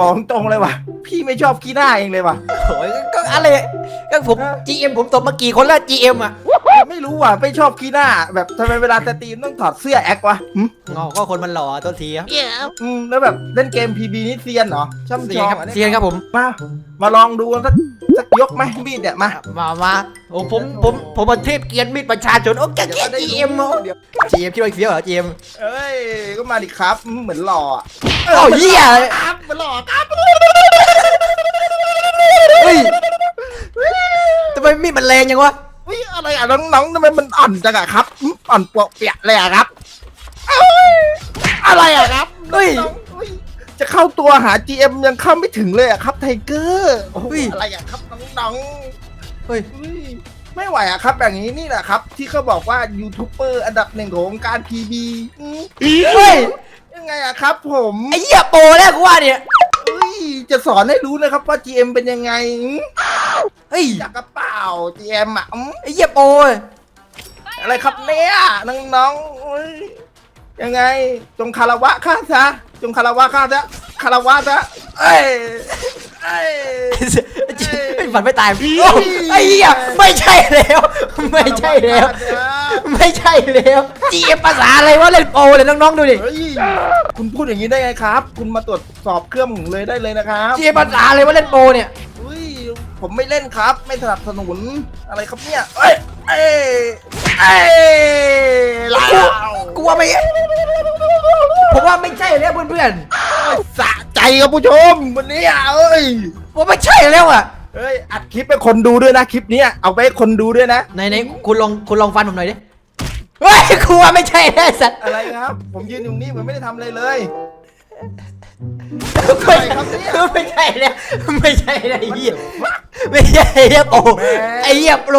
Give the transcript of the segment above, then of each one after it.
บอกตรงเลยว่ะ พี่ไม่ชอบขี้หน้าเองเลยว่ะ โอ้ยก็ก็อะไรก็ผม GM ผมตบมากี่คนแล้ว GM อะ ไม่รู้ว่ะไม่ชอบขี้หน้า แบบทำไมเวลาสตรีมต้องถอดเสื้อแอควะหึงอก็คนมันหล่อตัวทีครับอืมแล้วแบบเล่นเกม PB นี่เซียนเหรอช่ำเซีชยนองครับอะเซียนครับผมมา มาลองดูสักสักยกไหมมีดเนี่ยมา มามาโอ้ผมผมผมมาเทพเกียรติมิตรประชาชนโอ้แกแกได้ GM โอ้ เดี๋ยว GM คิดว่าเฟี้ยวเหรอ GM เอ้ย ก็มาดิครับอืมเหมือนหล่ออะโอ้เหี้ยครับเหมือนหล่อครับเฮ้ยทำไมมีดมันแรงยังวะ อุ้ยอะไรอะน้องๆทำไมมันอ่อนจังอะครับอืมอ่อนปวกเปียกเลยอะครับเอ้ยอะไรอะครับเฮ้ย น้องๆอุ้ยจะเข้าตัวหา GM ยังเข้าไม่ถึงเลยอะครับไทเกอร์โอ้โหเฮ้ย อะไรอะครับน้องเฮ้ยๆอุ้ยไม่ไหวอะครับแบบนี้นี่แหละครับ ที่เขาบอกว่ายูทูบเบอร์อันดับหนึ่งของวงการ PB อืมเฮ้ย ยังไงอะครับ ผมไอ้เหี้ยโปรแล้วกูว่าเนี่ยอุ้ยจะสอนให้รู้นะครับว่า GM เป็นยังไงอืมเฮ้ย อยากกระเป๋า GM อะอืมไอ้เหี้ยโปรอะไรครับเนี่ยน้องๆอุ๊ยยังไง จงคารวะข้าซะจงคารวะข้าซะคารวะซะเอ้ยเอ้ย ไอ้ฝันไม่ตายโอ้ไอ้เหี้ยไม่ใช่แล้ว ไม่ใช่แล้ว ไม่ใช่แล้ว GM ภาษาอะไรวะเล่นโปรเลยน้องๆดูดิเฮ้ยคุณพูดอย่างนี้ได้ไงครับ คุณมาตรวจสอบเครื่องผมเลยได้เลยนะครับ GM ภาษาอะไรวะเล่นโปรเนี่ยอุ้ย ผมไม่เล่นครับ ไม่สนับสนุนอะไรครับเนี่ย เอ้ย เอ้ยเอ้ยลาวกูว่าไม่ผมว่าไม่ใช่แล้วเพื่อนสะใจครับผู้ชมวันนี้อะเอ้ย ๆผมไม่ใช่แล้วอะเฮ้ย อัดคลิปให้คนดูด้วยนะคลิปเนี้ยเอาไปให้คนดูด้วยนะ ไหนไหนคุณลองคุณลองฟันผมหน่อยดิเฮ้ยกูว่าไม่ใช่แล้วไอ้สัตว์อะไรครับ ผมยืนอยู่นี่ผมไม่ได้ทำอะไรเลย ไม่อะไรครับเนี่ยไม่ใช่แล้วไม่ใช่แล้วไอ้เหี้ยไม่ใช่ไอ้เหี้ยโปรแม่ไอ้เหี้ยโปร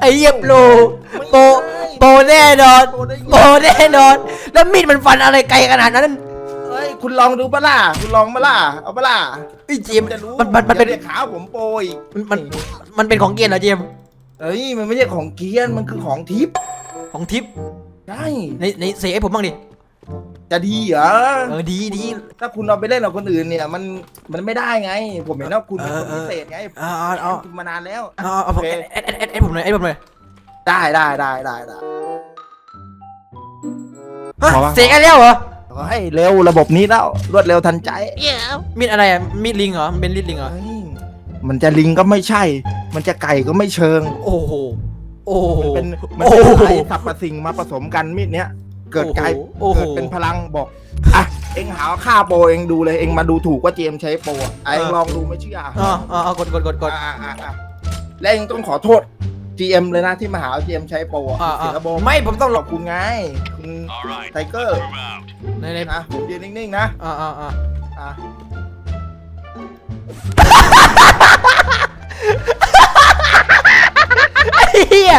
ไอ้เหี้ยโปรโปรโปรแน่นอนโปรได้ไงโปรแน่นอน แล้วมีดมันฟันอะไรไกลขนาดนั้นเฮ้ยคุณลองดูปะล่ะคุณลองปะล่ะเอาปะล่ะไอ้เจมส์จะรู้มันมันมันเป็นอย่ารียกขาวผมโปรอีกมันมันมันเป็นของเกียร์เหรอเจมส์เอ้ยมันไม่ใช่ของเกียนมันคือของทิพย์ของทิปใช่ในในเสกให้ผมบ้างดิ จะดีเหรอเออดีดีถ้าคุณเอาไปเล่นกับคนอื่นเนี่ย มันมันไม่ได้ไง ผมเห็นว่าคุณเป็นคนเออเออพิเศษไงเอาเอาเอาคุณมานานแล้ว เอาเอาผมโอเคเอ็ดเอ็ดเอ็ดเอ็ดผมหน่อยเอ็ดผมหน่อยได้ได้ได้ได้ได้ฮะพอปะ เสกให้แล้วเหรอขอให้เร็วระบบนี้แล้วรวดเร็วทันใจมีดอะไรอะมีดลิงเหรอมันเป็นลิดลิงเหรอเฮ้ยมันจะลิงก็ไม่ใช่ มันจะไก่ก็ไม่เชิง โอ้โหโอ้โหมันเป็นมันโอ้เป็นโหหลายสรรพสิ่งมาผสมกันมีดเนี้ย เกิดไกลโอ้โห เกิดเป็นพลังบอกอะเอ็งหาค่าโปรเอ็งดูเลยเอ็งมาดูถูกว่าเจมส์ใช้โปรอะอะเอ็งลองดูไม่เชื่ออะอ๋ออ๋ออ๋อกดกดกดกดอะอะอะและเอ็งต้องขอโทษ GM เลยนะที่มาหาว่า GM ใช้โปรอะอ่าเสียระบบไม่ผมต้องหลขบอบคุณไงคุณ All right, ไทเกอร์ move out. ในในนะผมยืนนิ่งๆนะอ่าอ่าอ่าอะไอ้เหี้ย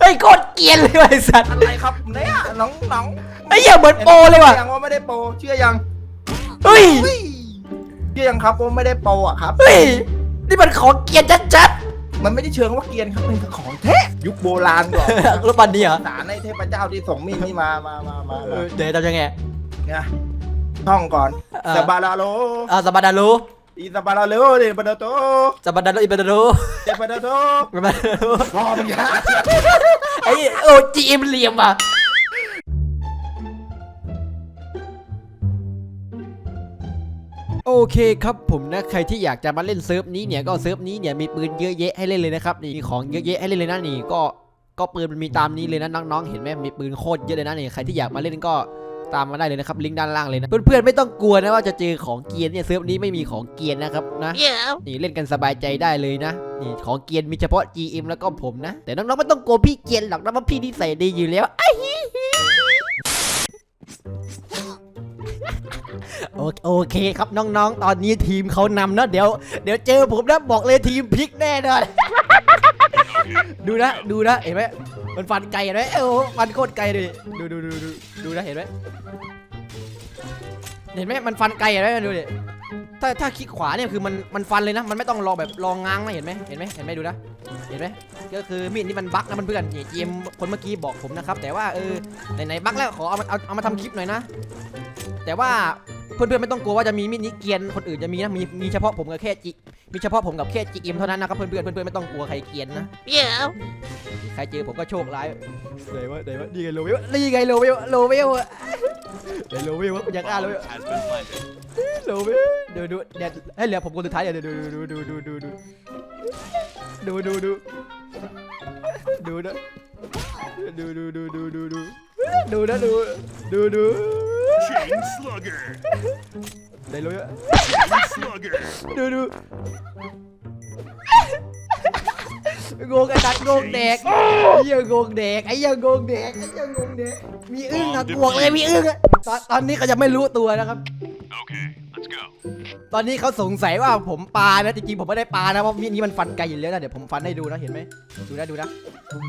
ไอ้ยโคตรเกรียนเลยว่ะไอ้สัตว์ อะไรครับเนี่ยน้องน้องไอ้เหี้ยเหมือนโปรเลยว่ะ ชื่อยังว่าไม่ได้โปรเชื่อยังเฮ้ย เฮ้ยเชื่อยังครับว่าไม่ได้โปรอะครับ เฮ้ย นี่มันของเกรียนชัดมันไม่ได้เชิงว่าเกรียนครับมันคือของแท้ยุคโบราณก่อนๆรถบันนี้เหรอสารในเทพเจ้าที่ส่งมีดนี่มามามามาเอมาอเดี๋ยวทำยังไงเนี่ยท่องก่อนเออ สบาลาโล อ่าสบาดาลู อีสบาลาโลเดปาดาโตสบาดาลูอีบาดาลูเดปาดาโตสบาดาลูพอมึงยาไอ้โอ้จีเอ็มเหลี่ยมอะโอเคครับผมนะใครที่อยากจะมาเล่นเซิร์ฟนี้เนี่ยก็เซิร์ฟนี้เนี่ยมีปืนเยอะแยะให้เล่นเลยนะครับนี่มีของเยอะแยะให้เล่นเลยนะนี่ก็ก็ปืนมันมีตามนี้เลยนะน้องๆ เห็นไหมมีปืนโคตรเยอะเลยนะนี่ใครที่อยากมาเล่นก็ ตามมาได้เลยนะครับลิงก์ด้านล่างเลยนะเพื่อนๆไม่ต้องกลัวนะว่าจะเจอของเกรียนเนี่ยเซิร์ฟนี้ไม่มีของเกรียนนะครับนะนี่เล่นกันสบายใจได้เลยนะนี่ของเกรียนมีเฉพาะ GM แล้วก็ผมนะ แต่น้องๆไม่ต้องกลัวพี่เกรียนหรอกนะว่าพี่นิสัยดีอยู่แล้วโอโอเคครับน้องๆ ตอนนี้ทีมเขานำนะเดี๋ยวเดี๋ยวเจอผมนะบอกเลยทีมพลิกแน่นอนดูนะดูนะเห็นไหมมันฟันไกลเห็นไหมโอ้โหฟันโคตรไกลเลยดูดูดูดู ดูนะเห็นไหมเห็นไหมมันฟันไกลเห็นไหมดูดิถ้าถ้าคลิกขวาเนี่ยคือมันมันฟันเลยนะ มันไม่ต้องรอแบบรองง้างนะเห็นไหมเห็นไหมเห็นไหมดูนะเห็นไหมก็คือมีดนี่มันบั๊กนะเพื่อนเจมคนเมื่อกี้บอกผมนะครับ แต่ว่าเออไหนๆบั๊กแล้วขอเอามาเอาเอามาทำคลิปหน่อยนะ แต่ว่า เพื่อนๆไม่ต้องกลัวว่าจะมีมินิเกรียนคนอื่นจะมีนะมีมีเฉพาะผมกับแค่จิมีเฉพาะผมกับแค่จิเอ็มเท่านั้นนะครับเพื่อนๆเพื่อนๆไม่ต้องกลัวใครเกรียนนะเดี๋ยวใครเจอผมก็โชคร้ายไหนวะไหนวะนี่ไงโลเวลนี่ไงโลเวลโลเวลอะไหนโลเวลวะยังอ่านโลเวล has been planted. โลเวลดูดูเดี๋ยวให้เหลือผมคนสุดท้ายเดี๋ยวดูดูดูดูดูดูดูดูดูดูนะดูดูดูดูดูดูดูนะดูดูดู Chain Slugger. ไหนโลเวล Chain Slugger. ดูดูงงไอ้ดัดงงแดกไอ้เหี้ยังงงแดกไอ้เหี้ยังงงแดกไอ้เหี้ยังงงแดกมีอึ้งอะกวกเลยมีอึ้งอะตอนตอนนี้เขาจะไม่รู้ตัวนะครับ Okay, let's go. ตอนนี้เขาสงสัยว่าผมปลานะจริงๆผมไม่ได้ปลานะเพราะมีดนี้มันฟันไกลอยู่แล้วนะเดี๋ยวผมฟันให้ดูนะเห็นไหมดูนะดูนะ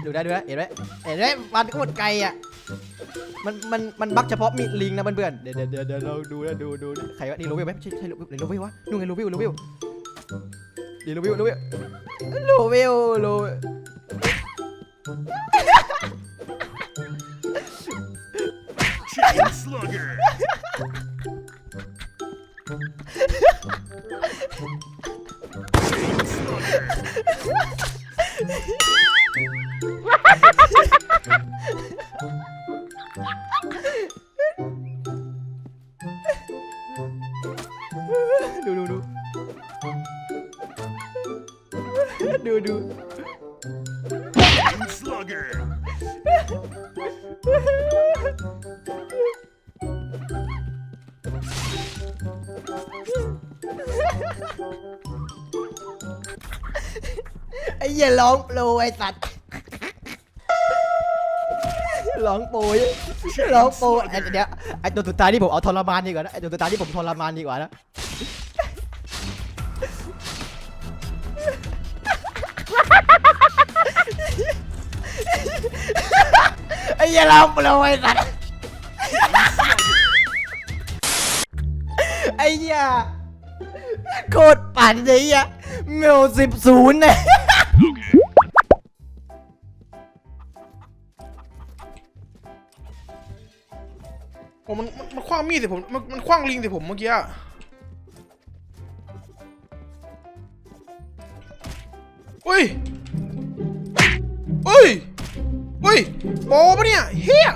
ดูนะดูนะเห็นไหมเห็นไหมฟันโคตรไกลอะ มันมันมันบักเฉพาะมีดลิงนะเพื่อนๆเดี๋ยวเดี๋ยวเดี๋ยวเดี๋ยวเราดูนะดูดูใครวะนี่โรวิลไหมใช่ใช่โรวิลไหนโรวิลวะนู่นไงโรวิลโรวิวนี่โรวิลโรวิลโรวิลโรวิล สัตว์ร้องโปรยร้องโปรไอ้เดี๋ยวไอ้ตัวสุดท้ายที่ผมเอาทรมานดีกว่านะไอ้ตัวสุดท้ายที่ผมทรมานดีกว่านะไอ้เหี้ยร้องโปรไอ้สัตว์ไอ้เหี้ยโคตรปั่นเลยไอ้เหี้ยเมลสิบศูนย์เนี่ย ผมมันมันมันคว้างมีดส่ผมมันมันคว้างลิงส่ผมเมื่อกี้อะเฮ้ยเฮ้ยเฮ้ยโปปะเนี่ยเฮีย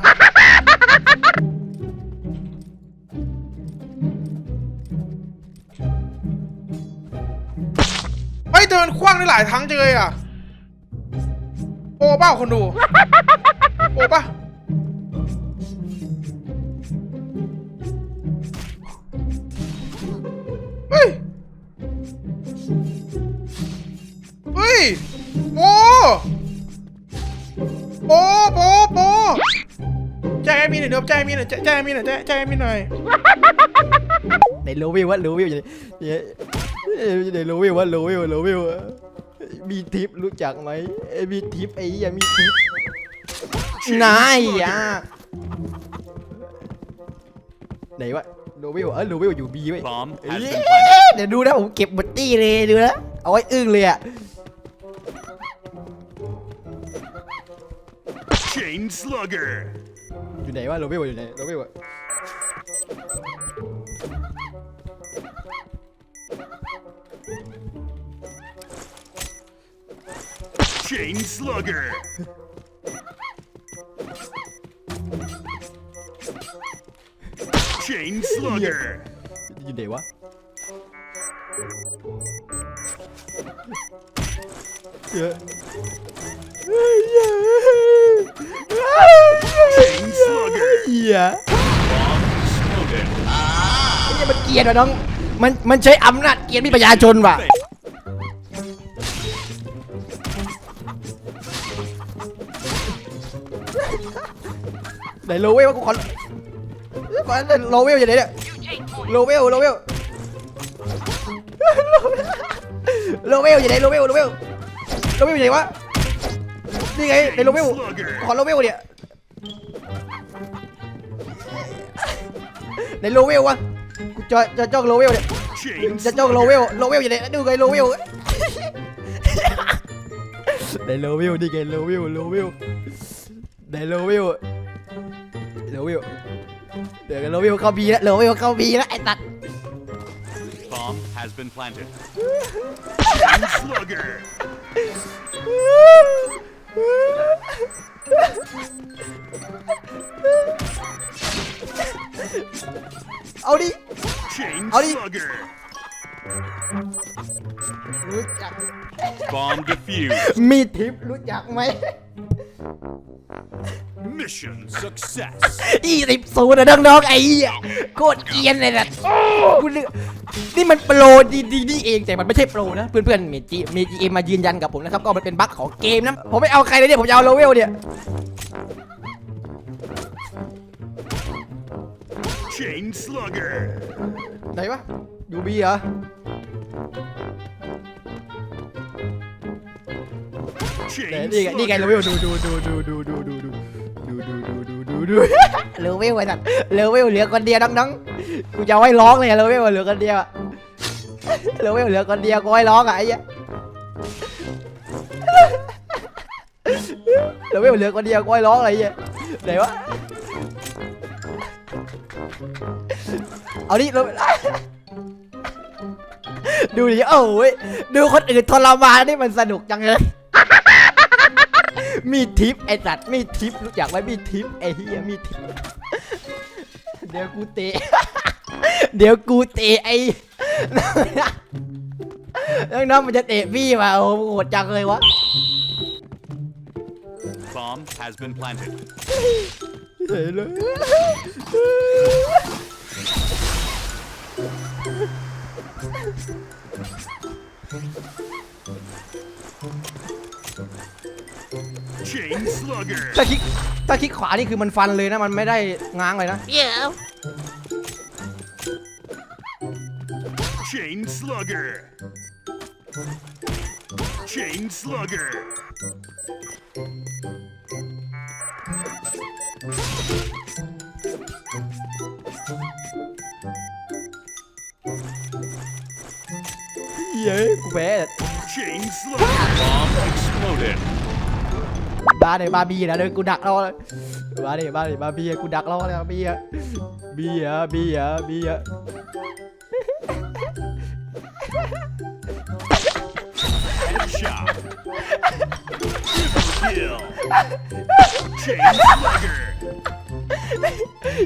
เฮ้ยเดินคว้างได้หลายครั้งจังเลยอะโปเปล่าคนดูโปปะ เดี๋ยวแจ้งแอดมินหน่อยแจ้งแจ้งแอดมินหน่อยแจ้งแจ้งแอดมินหน่อยในโลวิววะโลวิวอยู่ในในโลวิววะโลวิวโลวิวมีทิปรู้จักไหมไอ้มีทิปไอ้เหี้ยมีทิปนายอะไหนวะโลวิวเออโลวิวอยู่บีไว้ย Bomb เอ้ has ย been planted. เดี๋ยวดูนะผมเก็บหมดตี้เลยดูนะเอาไว้อึ้งเลยอะ Chain Slugger. อยู่ไหนวะโรบิวอยู่ไหนโรบิวอะเชนสลักเกอร์เชนสลักเกอร์อยู่ไหนวะเย้เยอ เหี้ยไอ้เนี่ยมันเกลียดว่ะน้อง มันมันใช้อำนาจเกลียดมีประชาชนว่ะไหนโลเวลวะกูขอขอโลเวลอยู่ไหนเนี่ยโลเวลโลเวลโลเวลอยู่ไหนโลเวลโลเวลโลเวลอยู่ไหนวะนี่ไงในโลเวลขอโลเวลเนี่ย ในโลเวลวะกูจะจะจ้องโลเวลเนี่ย Chain จะจ้องโลเว Slugger. ลโลเวลอยู่ไหนดูไงโลเวลในโลเวลนี่ไงโลเวลโลเวลในโลเวลโลเวลเดี๋ยวเราวิวเข้าบีแล้วเราวิวเข้าบีแล้วไอ้ตัด Bomb has been planted. Chain slugger. เอาดิ Chain Howdy. slugger. รู้จัก Bomb defused. มีทิปรู้จักไหม Mission success. ยี่สิบศูนย์นะน้องๆไอ้เหี้ยโคตรเกรียนเลยนะกูนึกนี่มันโปรดีดีนี่เองแต่มันไม่ใช่โปรนะเพื่อนๆมีจีมีจีเอ็มมายืนยันกับผมนะครับก็มันเป็นบั๊กของเกมนะผมไม่เอาใครเลยเนี่ยผมจะเอาโลเวลเนี่ย Chain slugger. ไหนวะยูบีเหรอ Chain นี่ไงนี่ไงโลเวล slugger. ดูดูดูดูดูดูดูดูดูดูดูดูดูดูโลเวลไอ้สัตว์โลเวลเหลือคนเดียวน้องๆกูจะเอาไว้ร้องเลยโลเวลเหลือคนเดียวอะโลเวลเหลือคนเดียวกูไว้ร้องอะไอ้เหี้ยโลเวลเหลือคนเดียวกูไว้ร้องอะไรเหี้ยไหนวะ เอาดิโลเวลดูดิโอ้ยดูคนอื่นทรมานนี่มันสนุกจังเลย มีทิปไอ้สัตว์มีทิปรู้จักไหมมีทิปไอ้เฮียมีทิปเดี๋ยวกูเตะ เดี๋ยวกูเตะไอ้น้องๆมันจะเตะพี่มาโอ้โหโหดจังเลยวะ Bomb has been planted. Chain slugger. ถ้าคลิกถ้าคลิกขวานี่คือมันฟันเลยนะ มันไม่ได้ง้างเลยนะ Chain slugger. Chain slugger. ย้ยกูแพ้ Chain slugger. Bomb exploded. บาเดี๋ยวบาบีนะเลยกูดักราเลยบาเดี๋ยวบาเดี๋ยวบาบีกูดักราเลยบีอะบีอะบีอะบีอะ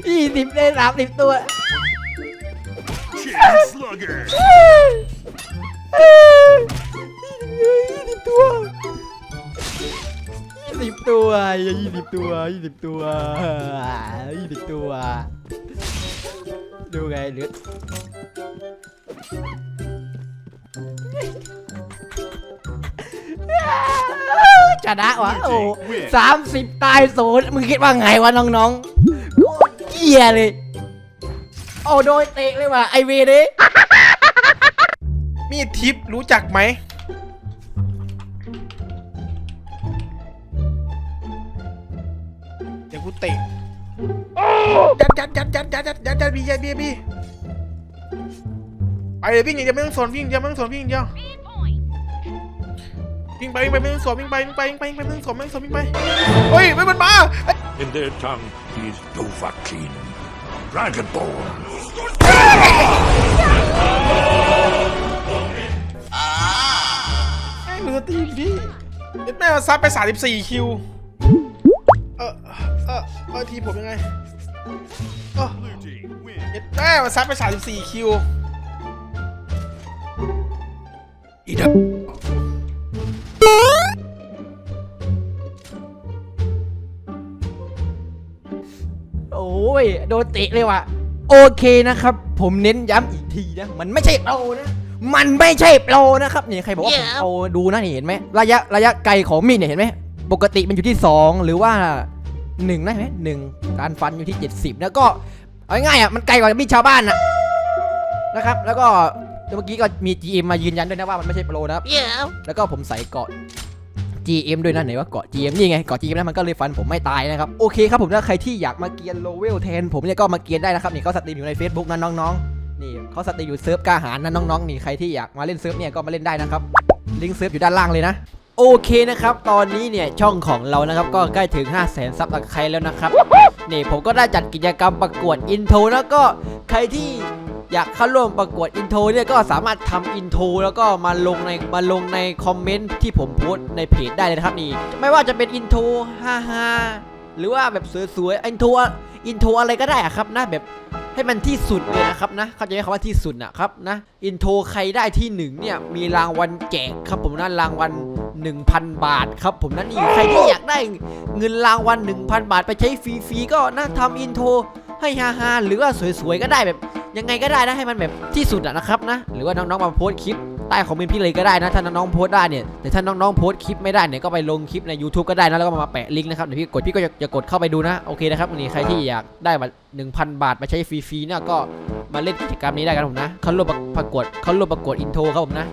ยี่สิบได้สามสิบตัว Chain slugger. ยี่สิบตัวยี่สิบตัวยี่สิบตัวยี่สิบตัวยี่สิบตัว ดูไงเหลือชนะวะโอ้สามสิบตายศูนย์มึงคิดว่าไงวะน้องๆโคตรเหี้ยเลย โอ้โดยเตะเลยว่ะไอเวเด้ มีทิปรู้จักไหม เดี๋ยวกูเตะยัดยัดยัดยัดยัดยัดยัดยัดบียัดบีบีไปเลยวิ่งอย่างเดียวไม่ต้องสนวิ่งอย่างเดียวไม่ต้องสนวิ่งเดียววิ่งไปวิ่งไปไม่ต้องสนวิ่งไปวิ่งไปวิ่งไปวิ่งไปไม่ต้องสนไม่ต้องสนวิ่งไปเฮ้ยไม่มันมา In their tongue, he's Dovahkiin, Dragonborn. ตีนพี่เย็ดแม่มาซัดไป 34 คิว เออเออเออทีผมยังไงเออ Blue team win. เย็ดแม่มาซัดไป 34 คิวโอ้ย โดนเตะเลยว่ะ โอเคนะครับ ผมเน้นย้ำอีกทีนะ มันไม่ใช่โปรนะ มันไม่ใช่โปรนะครับนี่ใครบอกว่าผมโปรดูนะนี่เห็นไหมระยะระยะไกลของมีดเนี่ยเห็นไหมปกติมันอยู่ที่ 2 หรือว่า1นะเห็นไหมหนึ่งการฟันอยู่ที่ 70 แล้วก็เอาง่ายๆอะมันไกลกว่ามีดชาวบ้านนะนะครับ แล้วก็เมื่อกี้ก็มี GM มายืนยันด้วยนะว่ามันไม่ใช่โปรนะครับแล้วก็ผมใส่เกาะ GM ด้วยนะไหนว่าเกาะ GM นี่ไงเกาะ GM นะมันก็เลยฟันผมไม่ตายนะครับโอเคครับผมถ้าใครที่อยากมาเกียนโลเวลแทนผมเนี่ยก็มาเกียนได้นะครับนี่เขาสตรีมอยู่ใน Facebook นะน้องๆ นี่เขาสตรีมอยู่เซิร์ฟกล้าหารนะน้องๆนี่ใครที่อยากมาเล่นเซิร์ฟเนี่ยก็มาเล่นได้นะครับลิงก์เซิร์ฟอยู่ด้านล่างเลยนะโอเคนะครับ ตอนนี้เนี่ยช่องของเรานะครับก็ใกล้ถึง 5 0 0 0 0 0ซับตะไคร้แล้วนะครับนี่ผมก็ได้จัดกิจกรรมประกวดอินโทรแล้วก็ใครที่อยากเข้าร่วมประกวดอินโทรเนี่ยก็สามารถทำอินโทรแล้วก็มาลงในมาลงในคอมเมนต์ที่ผมโพสต์ในเพจได้เลยครับนี่ไม่ว่าจะเป็นอินโทรฮ่าฮหรือว่าแบบสวยๆอินโทรอินโทรอะไรก็ได้อะครับนะแบบ ให้มันที่สุดเลยนะครับนะเข้าใจไหมคำว่าที่สุดนะครับนะอินโทรใครได้ที่หนึ่งเนี่ยมีรางวัลแจกครับผมนะรางวัล1,000 บาทครับผมนั่นนี่ใครที่อยากได้เงินรางวัล1,000 บาทไปใช้ฟรีๆก็นะทำอินโทรให้ฮาๆหรือว่าสวยๆก็ได้แบบ ยังไงก็ได้นะให้มันแบบที่สุดอะนะครับนะ หรือว่าน้องๆมาโพสต์คลิป ใต้คอมเมนต์พี่เลยก็ได้นะ ถ้าน้องๆโพสต์ได้เนี่ยแต่ถ้าน้องๆโพสต์คลิปไม่ได้เนี่ยก็ไปลงคลิปใน YouTube ก็ได้นะแล้วก็มาแปะลิงก์นะครับเดี๋ยวพี่กดพี่ก็จะจะกดเข้าไปดูนะโอเคนะครับวันนี้ใครที่อยากได้บัตร1,000 บาทมาใช้ฟรีๆเนี่ยก็มาเล่นกิจกรรมนี้ได้กันผมนะเขาร่วมประกวดเขาร่วมประกวดอินโทรครับผมนะ